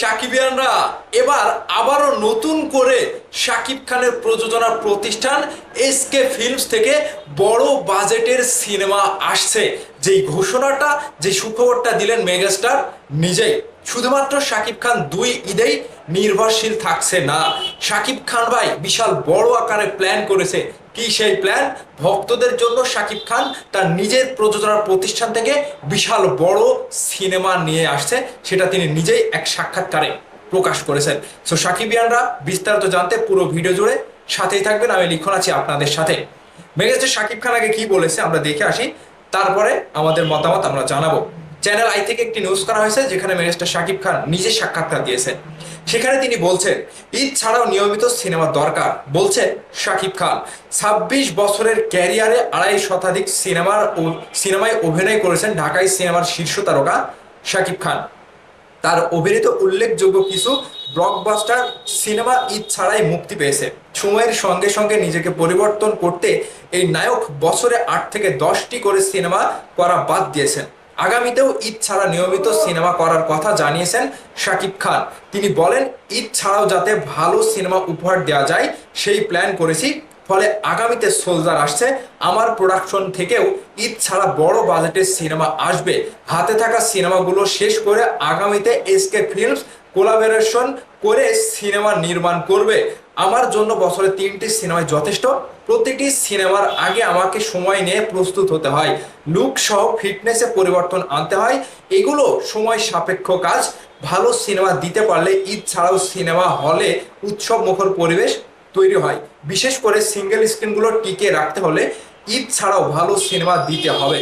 সাকিবিয়ানরা এবার আবারও নতুন করে শাকিব খানের প্রযোজনা প্রতিষ্ঠান এসকে ফিল্মস থেকে বড় বাজেটের সিনেমা আসছে। যেই ঘোষণাটা, যে সুখবরটা দিলেন মেগাস্টার নিজেই। শুধুমাত্র শাকিব খান দুই ঈদেই নির্ভরশীল থাকছে না। শাকিব খান ভাই বিশাল বড় আকারে প্ল্যান করেছে। কি সেই প্ল্যান ভক্তদের জন্য শাকিব খান তার নিজের প্রযোজনার প্রতিষ্ঠান থেকে বিশাল বড় সিনেমা নিয়ে আসছে, সেটা তিনি নিজেই এক সাক্ষাৎকারে প্রকাশ করেছেন। সো সাকিবিয়ানরা বিস্তারিত জানতে পুরো ভিডিও জুড়ে সাথেই থাকবেন। আমি লিখন আছি আপনাদের সাথে। মেগাস্টার শাকিব খান আগে কি বলেছে, আমরা দেখে আসি। তারপরে আমাদের মতামত আমরা জানাব। চ্যানেল আই থেকে একটি নিউজ করা হয়েছে, যেখানে মেগাস্টার শাকিব খান নিজে সাক্ষাৎকার দিয়েছেন। সেখানে তিনি বলছেন, ঈদ ছাড়াও নিয়মিত সিনেমা দরকার। বলছেন শাকিব খান ছাব্বিশ বছরের ক্যারিয়ারে আড়াই শতাধিক সিনেমার ও সিনেমায় অভিনয় করেছেন ঢাকাই সিনেমার শীর্ষ তারকা শাকিব খান তার অভিনীত উল্লেখযোগ্য কিছু ব্লকবাস্টার সিনেমা ঈদ ছাড়াই মুক্তি পেয়েছে। সময়ের সঙ্গে সঙ্গে নিজেকে পরিবর্তন করতে এই নায়ক বছরে আট থেকে দশটি করে সিনেমা করা বাদ দিয়েছেন। আগামীতেও ঈদ ছাড়া নিয়মিত সিনেমা করার কথা জানিয়েছেন শাকিব খান। তিনি বলেন, ঈদ ছাড়াও যাতে ভালো সিনেমা উপহার দেওয়া যায়, সেই প্ল্যান করেছি। ফলে আগামীতে সোলজার আসছে। আমার প্রোডাকশন থেকেও ঈদ ছাড়া বড় বাজেটের সিনেমা আসবে। হাতে থাকা সিনেমাগুলো শেষ করে আগামীতে এসকে ফিল্মস কোলাবোরেশন করে সিনেমা নির্মাণ করবে। আমার জন্য বছরে তিনটি সিনেমায় যথেষ্ট। প্রতিটি সিনেমার আগে আমাকে সময় নিয়ে প্রস্তুত হতে হয়। লুক সহ ফিটনেসে পরিবর্তন আনতে হয়। এগুলো সময় সাপেক্ষ কাজ। ভালো সিনেমা দিতে পারলে ঈদ ছাড়াও সিনেমা হলে উৎসব মুখর পরিবেশ তৈরি হয়। বিশেষ করে সিঙ্গেল স্ক্রিনগুলো টিকে রাখতে হলে ঈদ ছাড়াও ভালো সিনেমা দিতে হবে।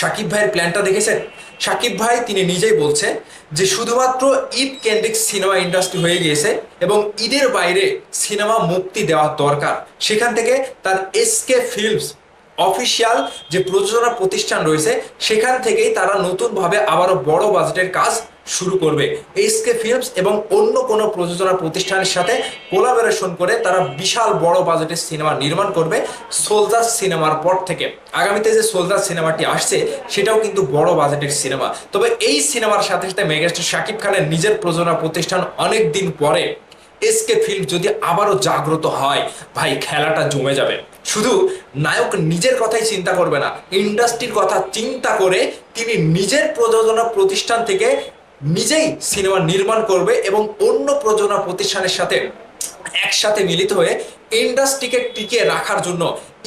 সাকিব ভাইয়ের প্ল্যানটা দেখেছেন? সাকিব ভাই তিনি নিজেই বলছেন যে শুধুমাত্র ঈদ কেন্দ্রিক সিনেমা ইন্ডাস্ট্রি হয়ে গিয়েছে এবং ঈদের বাইরে সিনেমা মুক্তি দেওয়া দরকার। সেখান থেকে তার এসকে ফিল্মস অফিসিয়াল যে প্রযোজনা প্রতিষ্ঠান রয়েছে, সেখান থেকেই তারা নতুনভাবে আবারও বড় বাজেটের কাজ শুরু করবে। এসকে ফিল্মস এবং অন্য কোনো প্রযোজনা প্রতিষ্ঠানের সাথে কোলাবোরেশন করে তারা বিশাল বড় বাজেটের সিনেমা নির্মাণ করবে সোলজার সিনেমার পর থেকে। আগামীতে যে সোলজার সিনেমাটি আসছে, সেটাও কিন্তু বড় বাজেটের সিনেমা। তবে এই সিনেমার সাথে সাথে মেগাস্টার শাকিব খানের নিজের প্রযোজনা প্রতিষ্ঠান অনেক দিন পরে এসকে ফিল্ম যদি আবারও জাগ্রত হয়, ভাই খেলাটা জমে যাবে। শুধু নায়ক নিজের কথাই চিন্তা করবে না, ইন্ডাস্ট্রির কথা চিন্তা করে তিনি নিজের প্রযোজনা প্রতিষ্ঠান থেকে নিজেই সিনেমা নির্মাণ করবে এবং অন্য প্রযোজনা প্রতিষ্ঠানের সাথে একসাথে মিলিত হয়ে ইন্ডাস্ট্রিকে টিকিয়ে রাখার জন্য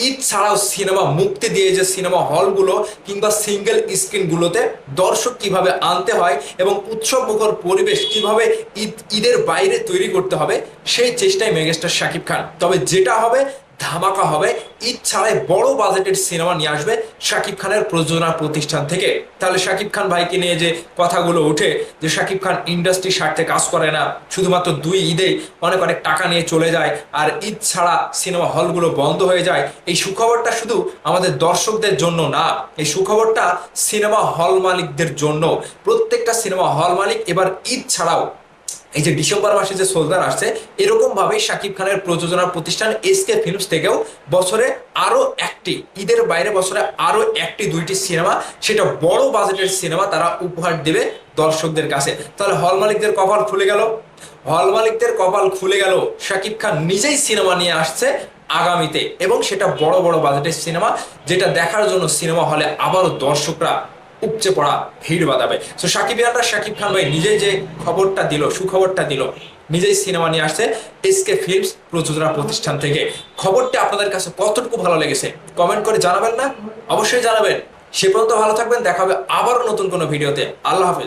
ঈদ ছাড়াও সিনেমা মুক্তি দিয়ে যে সিনেমা হলগুলো কিংবা সিঙ্গেল স্ক্রিনগুলোতে দর্শক কীভাবে আনতে হয় এবং উৎসব মুখর পরিবেশ কীভাবে ঈদ, ঈদের বাইরে তৈরি করতে হবে, সেই চেষ্টায় মেগাস্টার শাকিব খান। তবে যেটা হবে ধামাকা হবে। ঈদ ছাড়াই বড় বাজেটের সিনেমা নিয়ে আসবে শাকিব খানের প্রযোজনা প্রতিষ্ঠান থেকে। তাহলে শাকিব খান ভাইকে নিয়ে যে কথাগুলো ওঠে যে শাকিব খান ইন্ডাস্ট্রি স্বার্থে কাজ করে না, শুধুমাত্র দুই ঈদেই অনেক অনেক টাকা নিয়ে চলে যায় আর ঈদ ছাড়া সিনেমা হলগুলো বন্ধ হয়ে যায়, এই সুখবরটা শুধু আমাদের দর্শকদের জন্য না, এই সুখবরটা সিনেমা হল মালিকদের জন্য। প্রত্যেকটা সিনেমা হল মালিক এবার ঈদ ছাড়াও এই যে ডিসেম্বর মাসে যে সোলজার আসছে, এরকম ভাবেই শাকিব খানের প্রযোজনা প্রতিষ্ঠান এসকে ফিল্মস থেকেও বছরে আরও একটি, ঈদের বাইরে বছরে আরও একটি, দুইটি সিনেমা, সেটা বড় বাজেটের সিনেমা তারা উপহার দেবে দর্শকদের কাছে। তাহলে হল মালিকদের কপাল খুলে গেল। হল মালিকদের কপাল খুলে গেল, শাকিব খান নিজেই সিনেমা নিয়ে আসছে আগামীতে। এবং সেটা বড় বড় বাজেটের সিনেমা, যেটা দেখার জন্য সিনেমা হলে আবারও দর্শকরা উপচে পড়া ভিড় বাঁধাবে। সো সাকিব ইয়ানরা, সাকিব খান ভাই নিজেই যে খবরটা দিল, সুখবরটা দিল, নিজেই সিনেমা নিয়ে আসছে এসকে ফিল্মস প্রযোজনা প্রতিষ্ঠান থেকে। খবরটা আপনাদের কাছে কতটুকু ভালো লেগেছে কমেন্ট করে জানাবেন না? অবশ্যই জানাবেন। সে পর্যন্ত ভালো থাকবেন, দেখা হবে আবারও নতুন কোনো ভিডিওতে। আল্লাহ হাফেজ।